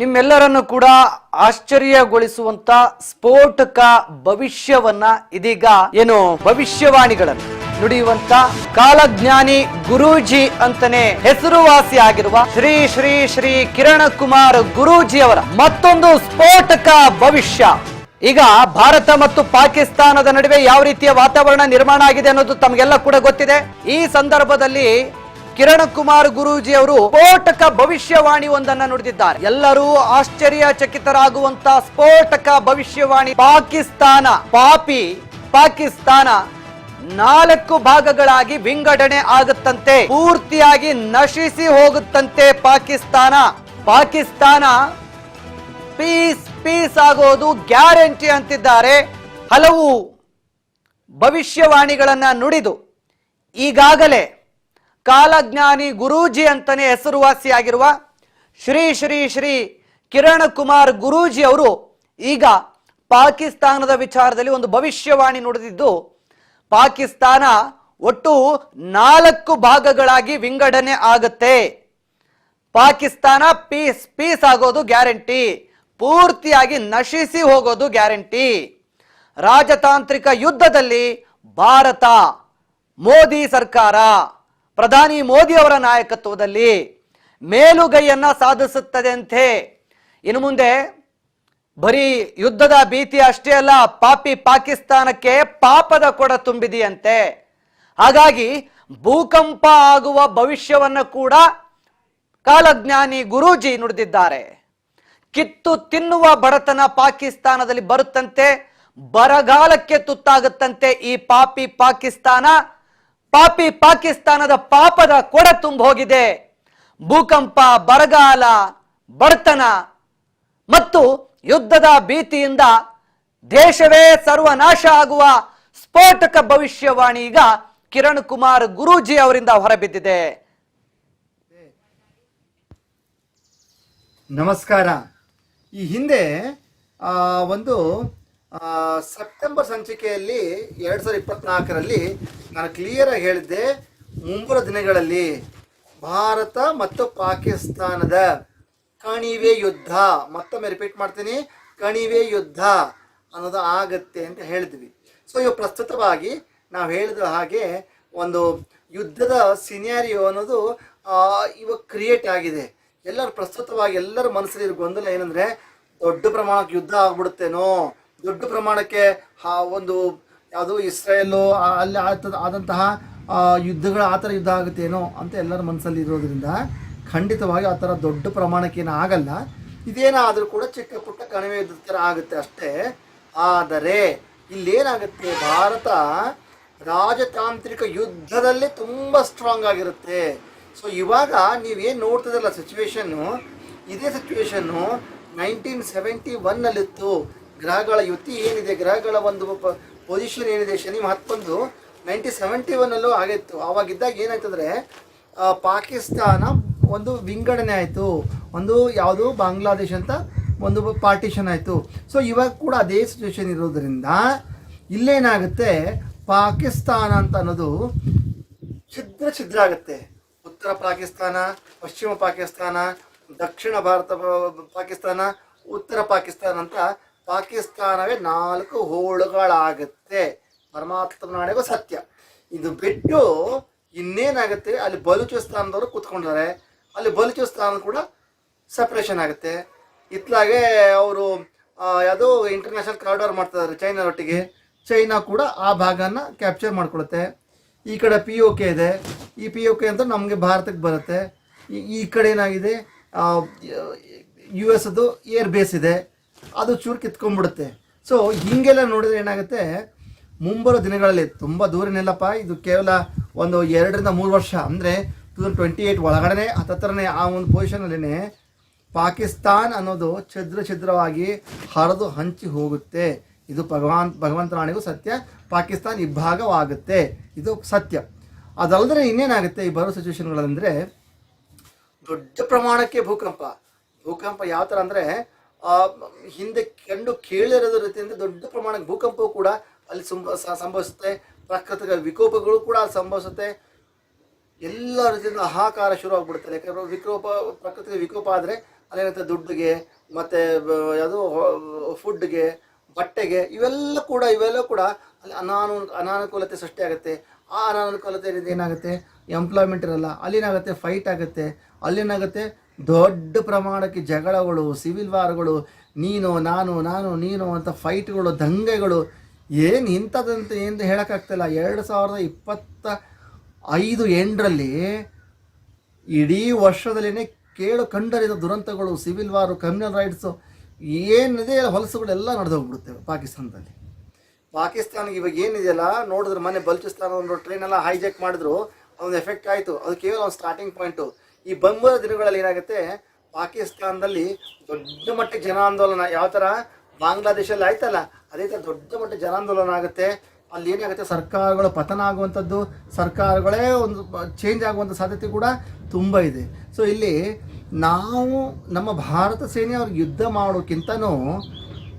ನಿಮ್ಮೆಲ್ಲರನ್ನು ಕೂಡ ಆಶ್ಚರ್ಯಗೊಳಿಸುವಂತ ಸ್ಫೋಟಕ ಭವಿಷ್ಯವನ್ನ ಇದೀಗ ಏನು ಭವಿಷ್ಯವಾಣಿಗಳನ್ನು ನುಡಿಯುವಂತ ಕಾಲಜ್ಞಾನಿ ಗುರೂಜಿ ಅಂತಾನೆ ಹೆಸರುವಾಸಿ ಆಗಿರುವ ಶ್ರೀ ಶ್ರೀ ಶ್ರೀ ಕಿರಣ ಕುಮಾರ್ ಗುರೂಜಿ ಅವರ ಮತ್ತೊಂದು ಸ್ಫೋಟಕ ಭವಿಷ್ಯ. ಈಗ ಭಾರತ ಮತ್ತು ಪಾಕಿಸ್ತಾನದ ನಡುವೆ ಯಾವ ರೀತಿಯ ವಾತಾವರಣ ನಿರ್ಮಾಣ ಆಗಿದೆ ಅನ್ನೋದು ತಮಗೆಲ್ಲ ಕೂಡ ಗೊತ್ತಿದೆ. ಈ ಸಂದರ್ಭದಲ್ಲಿ ಕಿರಣ್ ಕುಮಾರ್ ಗುರೂಜಿ ಅವರು ಸ್ಫೋಟಕ ಭವಿಷ್ಯವಾಣಿ ಒಂದನ್ನ ನುಡಿದಿದ್ದಾರೆ. ಎಲ್ಲರೂ ಆಶ್ಚರ್ಯಚಕಿತರಾಗುವಂತ ಸ್ಫೋಟಕ ಭವಿಷ್ಯವಾಣಿ ಪಾಕಿಸ್ತಾನ, ಪಾಪಿ, ಪಾಕಿಸ್ತಾನ ನಾಲ್ಕು ಭಾಗಗಳಾಗಿ ವಿಂಗಡಣೆ ಆಗುತ್ತಂತೆ, ಪೂರ್ತಿಯಾಗಿ ನಶಿಸಿ ಹೋಗುತ್ತಂತೆ ಪಾಕಿಸ್ತಾನ. ಪಾಕಿಸ್ತಾನ ಪೀಸ್ ಪೀಸ್ ಆಗೋದು ಗ್ಯಾರಂಟಿ ಅಂತಿದ್ದಾರೆ. ಹಲವು ಭವಿಷ್ಯವಾಣಿಗಳನ್ನ ನುಡಿದು ಈಗಾಗಲೇ ಕಾಲಜ್ಞಾನಿ ಗುರೂಜಿ ಅಂತಲೇ ಹೆಸರುವಾಸಿಯಾಗಿರುವ ಶ್ರೀ ಶ್ರೀ ಶ್ರೀ ಕಿರಣ್ ಕುಮಾರ್ ಗುರೂಜಿ ಅವರು ಈಗ ಪಾಕಿಸ್ತಾನದ ವಿಚಾರದಲ್ಲಿ ಒಂದು ಭವಿಷ್ಯವಾಣಿ ನುಡಿದಿದ್ದು, ಪಾಕಿಸ್ತಾನ ಒಟ್ಟು ನಾಲ್ಕು ಭಾಗಗಳಾಗಿ ವಿಂಗಡಣೆ ಆಗುತ್ತೆ. ಪಾಕಿಸ್ತಾನ ಪೀಸ್ ಪೀಸ್ ಆಗೋದು ಗ್ಯಾರಂಟಿ, ಪೂರ್ತಿಯಾಗಿ ನಶಿಸಿ ಹೋಗೋದು ಗ್ಯಾರಂಟಿ. ರಾಜತಾಂತ್ರಿಕ ಯುದ್ಧದಲ್ಲಿ ಭಾರತ, ಮೋದಿ ಸರ್ಕಾರ. ಪ್ರಧಾನಿ ಮೋದಿ ಅವರ ನಾಯಕತ್ವದಲ್ಲಿ ಮೇಲುಗೈಯನ್ನ ಸಾಧಿಸುತ್ತದೆ ಅಂತೆ ಇನ್ನು ಮುಂದೆ ಬರೀ ಯುದ್ಧದ ಭೀತಿ ಅಷ್ಟೇ ಅಲ್ಲ, ಪಾಪಿ ಪಾಕಿಸ್ತಾನಕ್ಕೆ ಪಾಪದ ಕೊಡ ತುಂಬಿದೆಯಂತೆ. ಹಾಗಾಗಿ ಭೂಕಂಪ ಆಗುವ ಭವಿಷ್ಯವನ್ನ ಕೂಡ ಕಾಲಜ್ಞಾನಿ ಗುರೂಜಿ ನುಡಿದಿದ್ದಾರೆ. ಕಿತ್ತು ತಿನ್ನುವ ಬಡತನ ಪಾಕಿಸ್ತಾನದಲ್ಲಿ ಬರುತ್ತಂತೆ, ಬರಗಾಲಕ್ಕೆ ತುತ್ತಾಗುತ್ತಂತೆ ಈ ಪಾಪಿ ಪಾಕಿಸ್ತಾನ. ಪಾಪಿ ಪಾಕಿಸ್ತಾನದ ಪಾಪದ ಕೊಡ ತುಂಬ ಹೋಗಿದೆ ಭೂಕಂಪ, ಬರಗಾಲ, ಬಡತನ ಮತ್ತು ಯುದ್ಧದ ಭೀತಿಯಿಂದ ದೇಶವೇ ಸರ್ವನಾಶ ಆಗುವ ಸ್ಫೋಟಕ ಭವಿಷ್ಯವಾಣಿ ಈಗ ಕಿರಣ್ ಕುಮಾರ್ ಗುರೂಜಿ ಅವರಿಂದ ಹೊರಬಿದ್ದಿದೆ. ನಮಸ್ಕಾರ. ಈ ಹಿಂದೆ ಒಂದು ಸೆಪ್ಟೆಂಬರ್ ಸಂಚಿಕೆಯಲ್ಲಿ ಎರಡು ಸಾವಿರದ ಇಪ್ಪತ್ನಾಲ್ಕರಲ್ಲಿ ನಾನು ಕ್ಲಿಯರಾಗಿ ಹೇಳಿದ್ದೆ ಮುಂಬರ ದಿನಗಳಲ್ಲಿ ಭಾರತ ಮತ್ತು ಪಾಕಿಸ್ತಾನದ ಕಣಿವೆ ಯುದ್ಧ, ಮತ್ತೊಮ್ಮೆ ರಿಪೀಟ್ ಮಾಡ್ತೀನಿ, ಕಣಿವೆ ಯುದ್ಧ ಅನ್ನೋದು ಆಗತ್ತೆ ಅಂತ ಹೇಳಿದ್ವಿ. ಸೊ ಇವು ಪ್ರಸ್ತುತವಾಗಿ ನಾವು ಹೇಳಿದ ಹಾಗೆ ಒಂದು ಯುದ್ಧದ ಸಿನಿಯಾರಿಯೋ ಅನ್ನೋದು ಇವಾಗ ಕ್ರಿಯೇಟ್ ಆಗಿದೆ. ಎಲ್ಲರೂ ಪ್ರಸ್ತುತವಾಗಿ ಎಲ್ಲರ ಮನಸ್ಸಲ್ಲಿ ಗೊಂದಲ ಏನಂದ್ರೆ, ದೊಡ್ಡ ಪ್ರಮಾಣಕ್ಕೆ ಯುದ್ಧ ಆಗ್ಬಿಡುತ್ತೇನೋ ದೊಡ್ಡ ಪ್ರಮಾಣಕ್ಕೆ ಆ ಒಂದು ಯಾವುದು ಇಸ್ರೇಲು ಅಲ್ಲಿ ಆದಂತಹ ಯುದ್ಧಗಳು ಆ ಥರ ಯುದ್ಧ ಆಗುತ್ತೇನೋ ಅಂತ ಎಲ್ಲರ ಮನಸ್ಸಲ್ಲಿ ಇರೋದ್ರಿಂದ ಖಂಡಿತವಾಗಿ ಆ ಥರ ದೊಡ್ಡ ಪ್ರಮಾಣಕ್ಕೆ ಏನು ಆಗಲ್ಲ. ಇದೇನಾದರೂ ಕೂಡ ಚಿಕ್ಕ ಪುಟ್ಟ ಕಣಿವೆ ಯುದ್ಧದ ಥರ ಆಗುತ್ತೆ ಅಷ್ಟೇ. ಆದರೆ ಇಲ್ಲೇನಾಗುತ್ತೆ, ಭಾರತ ರಾಜತಾಂತ್ರಿಕ ಯುದ್ಧದಲ್ಲಿ ತುಂಬ ಸ್ಟ್ರಾಂಗ್ ಆಗಿರುತ್ತೆ. ಸೊ ಇವಾಗ ನೀವೇನು ನೋಡ್ತಿದ್ರಲ್ಲ ಸಿಚುವೇಶನ್ನು ಇದೇ ಸಿಚುವೇಶನ್ನು ನೈನ್ಟೀನ್ ಸೆವೆಂಟಿ ಒನ್ನಲ್ಲಿತ್ತು ಗ್ರಹಗಳ ಯುತಿ ಏನಿದೆ? ಗ್ರಹಗಳ ಒಂದು ಪೊಸಿಷನ್ ಏನಿದೆ? ಶನಿ ಮಹತ್ವದ್ದು ನೈನ್ಟಿ ಸೆವೆಂಟಿ ಒನ್ನಲ್ಲೂ ಆಗಿತ್ತು. ಆವಾಗಿದ್ದಾಗ ಏನಾಯ್ತಂದ್ರೆ ಪಾಕಿಸ್ತಾನ ಒಂದು ವಿಂಗಡಣೆ ಆಯಿತು. ಒಂದು ಯಾವುದು? ಬಾಂಗ್ಲಾದೇಶ್ ಅಂತ ಒಂದು ಪಾರ್ಟಿಷನ್ ಆಯಿತು. ಸೊ ಇವಾಗ ಕೂಡ ಅದೇ ಸಿಚುವೇಶನ್ ಇರೋದರಿಂದ ಇಲ್ಲೇನಾಗುತ್ತೆ? ಪಾಕಿಸ್ತಾನ ಅಂತ ಅನ್ನೋದು ಛಿದ್ರ ಛಿದ್ರ ಆಗುತ್ತೆ. ಉತ್ತರ ಪಾಕಿಸ್ತಾನ, ಪಶ್ಚಿಮ ಪಾಕಿಸ್ತಾನ, ದಕ್ಷಿಣ ಭಾರತ, ಪಾಕಿಸ್ತಾನ, ಉತ್ತರ ಪಾಕಿಸ್ತಾನ ಅಂತ ಪಾಕಿಸ್ತಾನವೇ ನಾಲ್ಕು ಹೋಳುಗಳಾಗುತ್ತೆ ಪರಮಾತ್ಮ ನಾಡಿಗೂ ಸತ್ಯ ಇದು ಬಿಟ್ಟು ಇನ್ನೇನಾಗುತ್ತೆ ಅಲ್ಲಿ ಬಲೂಚಿಸ್ತಾನದವರು ಕೂತ್ಕೊಂಡಿದ್ದಾರೆ ಅಲ್ಲಿ ಬಲೂಚಿಸ್ತಾನ ಕೂಡ ಸಪ್ರೇಷನ್ ಆಗುತ್ತೆ ಇತ್ಲಾಗೆ ಅವರು ಯಾವುದೋ ಇಂಟರ್ನ್ಯಾಷನಲ್ ಕಾರಿಡಾರ್ ಮಾಡ್ತಿದ್ದಾರೆ ಚೈನಾ ಒಟ್ಟಿಗೆ ಚೈನಾ ಕೂಡ ಆ ಭಾಗನ ಕ್ಯಾಪ್ಚರ್ ಮಾಡ್ಕೊಳುತ್ತೆ ಈ ಕಡೆ ಪಿ ಓ ಕೆ ಇದೆ ಈ ಪಿ ಓ ಕೆ ಅಂತ ನಮಗೆ ಭಾರತಕ್ಕೆ ಬರುತ್ತೆ ಈ- ಈ ಕಡೆ ಏನಾಗಿದೆ ಯು ಎಸ್ ಅದು ಏರ್ ಬೇಸ್ ಇದೆ ಅದು ಚೂರು ಕಿತ್ಕೊಂಡ್ಬಿಡುತ್ತೆ. ಸೊ ಹೀಗೆಲ್ಲ ನೋಡಿದ್ರೆ ಏನಾಗುತ್ತೆ? ಮುಂಬರೋ ದಿನಗಳಲ್ಲಿ ತುಂಬ ದೂರನೆಲ್ಲಪ್ಪ ಇದು ಕೇವಲ ಒಂದು ಎರಡರಿಂದ ಮೂರು ವರ್ಷ. ಅಂದರೆ ಟೂ ತೌಸಂಡ್ ಟ್ವೆಂಟಿ ಏಯ್ಟ್ ಒಳಗಡೆ ಹತ್ತತ್ರನೇ ಆ ಒಂದು ಪೊಸಿಷನಲ್ಲೇ ಪಾಕಿಸ್ತಾನ್ ಅನ್ನೋದು ಛದ್ರ ಛದ್ರವಾಗಿ ಹರಿದು ಹಂಚಿ ಹೋಗುತ್ತೆ. ಇದು ಭಗವಾನ್ ಭಗವಂತನಾಣಿಗೂ ಸತ್ಯ. ಪಾಕಿಸ್ತಾನ್ ಇಬ್ಬಾಗವಾಗುತ್ತೆ ಇದು ಸತ್ಯ. ಅದಲ್ಲದೆ ಇನ್ನೇನಾಗುತ್ತೆ ಈ ಬರೋ ಸಿಚುವೇಶನ್ಗಳಂದರೆ ದೊಡ್ಡ ಪ್ರಮಾಣಕ್ಕೆ ಭೂಕಂಪ. ಭೂಕಂಪ ಯಾವ ಥರ ಅಂದರೆ ಹಿಂದೆ ಕಂಡು ಕೇಳಿರೋದ ರೀತಿಯಿಂದ ದೊಡ್ಡ ಪ್ರಮಾಣದ ಭೂಕಂಪವು ಕೂಡ ಅಲ್ಲಿ ಸಂಭ ಸಂಭವಿಸುತ್ತೆ. ಪ್ರಾಕೃತಿಕ ವಿಕೋಪಗಳು ಕೂಡ ಅಲ್ಲಿ ಸಂಭವಿಸುತ್ತೆ. ಎಲ್ಲ ರೀತಿಯಿಂದ ಹಾಹಾಕಾರ ಶುರು ಆಗ್ಬಿಡುತ್ತೆ. ಯಾಕಂದ್ರೆ ವಿಕೋಪ ಪ್ರಕೃತಿಗೆ ವಿಕೋಪ ಆದರೆ ಅಲ್ಲೇನಂತೆ ದುಡ್ಡಿಗೆ ಮತ್ತು ಯಾವುದು ಫುಡ್ಗೆ, ಬಟ್ಟೆಗೆ ಇವೆಲ್ಲ ಕೂಡ ಇವೆಲ್ಲ ಕೂಡ ಅಲ್ಲಿ ಅನಾನು, ಅನಾನುಕೂಲತೆ ಸೃಷ್ಟಿಯಾಗುತ್ತೆ ಆ ಅನಾನುಕೂಲತೆ ಏನಾಗುತ್ತೆ? ಎಂಪ್ಲಾಯ್ಮೆಂಟ್ ಇರಲ್ಲ. ಅಲ್ಲೇನಾಗುತ್ತೆ ಫೈಟ್ ಆಗುತ್ತೆ. ಅಲ್ಲೇನಾಗುತ್ತೆ ದೊಡ್ಡ ಪ್ರಮಾಣಕ್ಕೆ ಜಗಳಗಳು ಸಿವಿಲ್ ವಾರ್ಗಳು ನೀನು, ನಾನು ನಾನು, ನೀನು ಅಂತ ಫೈಟ್ಗಳು ದಂಗೆಗಳು, ಏನು ಇಂಥದ್ದಂತ ಏನು ಹೇಳೋಕ್ಕಾಗ್ತಿಲ್ಲ. ಎರಡು ಸಾವಿರದ ಇಪ್ಪತ್ತ ಐದು ಎಂಟರಲ್ಲಿ ಇಡೀ ವರ್ಷದಲ್ಲೇ ಕೇಳು ಕಂಡರಿದ ದುರಂತಗಳು ಸಿವಿಲ್ ವಾರು ಕಮ್ಯುನಲ್ ರೈಟ್ಸು ಏನಿದೆ ಹೊಲಸುಗಳೆಲ್ಲ ನಡೆದೋಗ್ಬಿಡುತ್ತೆ ಪಾಕಿಸ್ತಾನದಲ್ಲಿ. ಪಾಕಿಸ್ತಾನಿಗೆ ಇವಾಗ ಏನಿದೆಯಲ್ಲ, ನೋಡಿದ್ರೆ ಮೊನ್ನೆ ಬಲ್ಚಿಸ್ತಾನ ಒಂದು ಟ್ರೈನ್ ಎಲ್ಲ ಹೈಜಾಕ್ ಮಾಡಿದ್ರು ಅದೊಂದು ಎಫೆಕ್ಟ್ ಆಯಿತು. ಅದು ಕೇವಲ ಒಂದು ಸ್ಟಾರ್ಟಿಂಗ್ ಪಾಯಿಂಟು ಈ ಬಂಬರ ದಿನಗಳಲ್ಲಿ ಏನಾಗುತ್ತೆ? ಪಾಕಿಸ್ತಾನದಲ್ಲಿ ದೊಡ್ಡ ಮಟ್ಟ ಜನಾಂದೋಲನ. ಯಾವ ಥರ ಬಾಂಗ್ಲಾದೇಶಲ್ಲಿ ಆಯ್ತಲ್ಲ? ಅದೇ ಥರ ದೊಡ್ಡ ಮಟ್ಟ ಜನಾಂದೋಲನ ಆಗುತ್ತೆ. ಅಲ್ಲಿ ಏನಾಗುತ್ತೆ? ಸರ್ಕಾರಗಳು ಪತನ ಆಗುವಂಥದ್ದು, ಸರ್ಕಾರಗಳೇ ಒಂದು ಚೇಂಜ್ ಆಗುವಂಥ ಸಾಧ್ಯತೆ ಕೂಡ ತುಂಬ ಇದೆ. ಸೊ ಇಲ್ಲಿ ನಾವು ನಮ್ಮ ಭಾರತ ಸೇನೆ ಅವ್ರಿಗೆ ಯುದ್ಧ ಮಾಡೋಕ್ಕಿಂತನೂ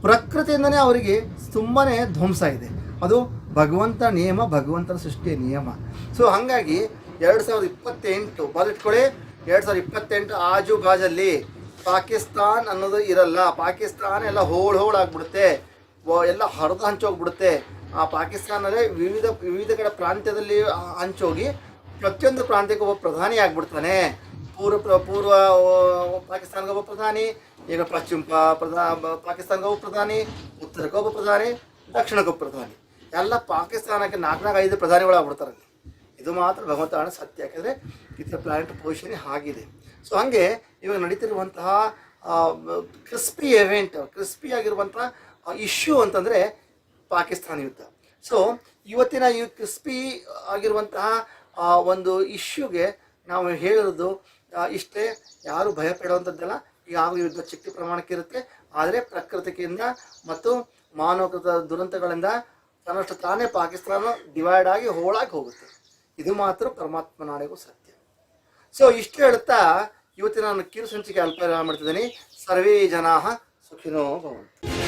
ಪ್ರಕೃತಿಯಿಂದನೇ ಅವರಿಗೆ ತುಂಬಾ ಧ್ವಂಸ ಇದೆ. ಅದು ಭಗವಂತ ನಿಯಮ, ಭಗವಂತನ ಸೃಷ್ಟಿಯ ನಿಯಮ. ಸೊ ಹಾಗಾಗಿ ಎರಡು ಸಾವಿರದ ಇಪ್ಪತ್ತೆಂಟು ಬರೆದಿಟ್ಕೊಳ್ಳಿ ಎರಡು ಸಾವಿರದ ಇಪ್ಪತ್ತೆಂಟು ಆಜು ಬಾಜಲ್ಲಿ ಪಾಕಿಸ್ತಾನ್ ಅನ್ನೋದು ಇರಲ್ಲ. ಪಾಕಿಸ್ತಾನ ಎಲ್ಲ ಹೋಳು ಹೋಳು ಆಗ್ಬಿಡುತ್ತೆ. ಎಲ್ಲ ಹರಿದು ಹಂಚೋಗ್ಬಿಡುತ್ತೆ ಆ ಪಾಕಿಸ್ತಾನಲ್ಲೇ ವಿವಿಧ ವಿವಿಧ ಕಡೆ ಪ್ರಾಂತ್ಯದಲ್ಲಿ ಹಂಚೋಗಿ ಪ್ರತಿಯೊಂದು ಪ್ರಾಂತ್ಯಕ್ಕೆ ಒಬ್ಬ ಪ್ರಧಾನಿ ಆಗ್ಬಿಡ್ತಾನೆ. ಪೂರ್ವ ಪ್ರ- ಪೂರ್ವ ಪಾಕಿಸ್ತಾನಗೊಬ್ಬ ಪ್ರಧಾನಿ, ಈಗ ಪಶ್ಚಿಮ ಪ್ರಧಾ, ಬ- ಪಾಕಿಸ್ತಾನಕ್ಕೆ ಒಬ್ಬ ಪ್ರಧಾನಿ ಉತ್ತರಕ್ಕೊಬ್ಬ ಪ್ರಧಾನಿ ದಕ್ಷಿಣಕ್ಕೊಬ್ಬ ಪ್ರಧಾನಿ. ಎಲ್ಲ ಪಾಕಿಸ್ತಾನಕ್ಕೆ ನಾಲ್ಕು ನಾಲ್ಕು ಐದು ಪ್ರಧಾನಿಗಳು ಆಗ್ಬಿಡ್ತಾರೆ ಅಲ್ಲಿ. ಇದು ಮಾತ್ರ ಭಗವಂತನ ಸತ್ಯ. ಯಾಕಂದರೆ ಇತರ ಪ್ಲಾನೆಟ್ ಪೊಸಿಷನ್ ಆಗಿದೆ. ಸೊ ಹಾಗೆ ಇವಾಗ ನಡೀತಿರುವಂತಹ ಕ್ರಿಸ್ಪಿ ಎವೆಂಟ್ ಕ್ರಿಸ್ಪಿ ಆಗಿರುವಂತಹ ಇಶ್ಯೂ ಅಂತಂದರೆ ಪಾಕಿಸ್ತಾನ ಯುದ್ಧ. ಸೊ ಇವತ್ತಿನ ಈ ಕ್ರಿಸ್ಪಿ ಆಗಿರುವಂತಹ ಒಂದು ಇಶ್ಯೂಗೆ ನಾವು ಹೇಳಿರೋದು ಇಷ್ಟೇ. ಯಾರು ಭಯ ಪಡುವಂಥದ್ದಲ್ಲ ಯಾವ ಯುದ್ಧ ಚಿಕ್ಕ ಪ್ರಮಾಣಕ್ಕೆ ಇರುತ್ತೆ. ಆದರೆ ಪ್ರಕೃತಿಯಿಂದ ಮತ್ತು ಮಾನವಕೃತ ದುರಂತಗಳಿಂದ ತನ್ನಷ್ಟು ತಾನೇ ಪಾಕಿಸ್ತಾನ ಡಿವೈಡ್ ಆಗಿ ಹೋಳಾಗಿ ಹೋಗುತ್ತೆ. ಇದು ಮಾತ್ರ ಪರಮಾತ್ಮ ನಾಳೆಗೂ ಸತ್ಯ. ಸೊ ಇಷ್ಟು ಹೇಳುತ್ತಾ ಇವತ್ತಿನ ನಾನು ಕಿರು ಸಂಚಿಕೆ ಅಲ್ಪ ಮಾಡ್ತಿದ್ದೀನಿ. ಸರ್ವೇ ಜನಾ ಸುಖಿನೋ ಭವಂತು.